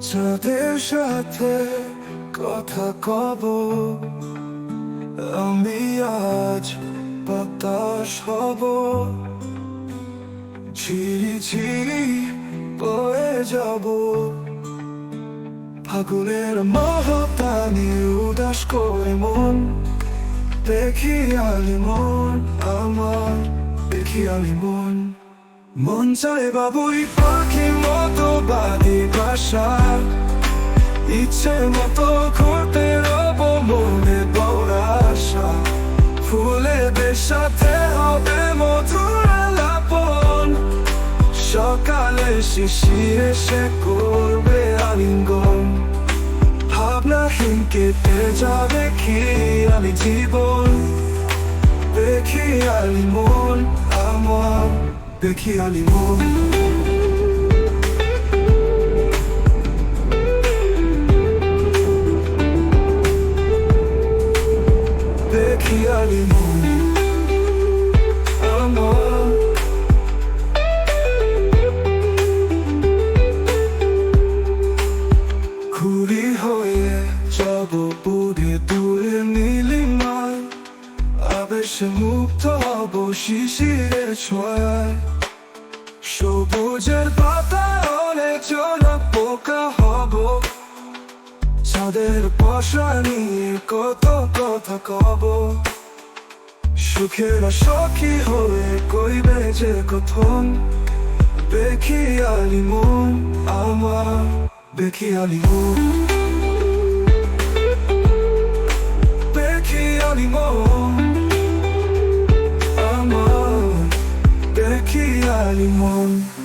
যাদের সাথে কথা কব। আমি আজ বাতাস হব। ঝিরি ঝিরি বয়ে যাব। ফাগুনের মহতানি উদাস করে মন। দেখি আলি আমার, দেখি আলি মন মন চায় বাবুই পাখি মতো বাদি ভাষা ইচ্ছে মতো ঘুরতে রব মনে বড় আশা ফুলেদের সাথে হবে মধুর লাপন সকালে শিশিরে সে করবে আলিঙ্গন। ভাবনাহীন কেটে যাবে কি আমি জীবন। দেখি আলি মন আমার দেখি আলি আবেশে মুক্ত হব শিশিরের ছোঁয়ায়। সবুজের পাতায় অনেক জনক পোকা হব। চাঁদের বসা নিয়ে কত কথা কব। সুখের সখী হয়ে কইবে যে কথন দেখি আলি আমার দেখি আলি Salimón.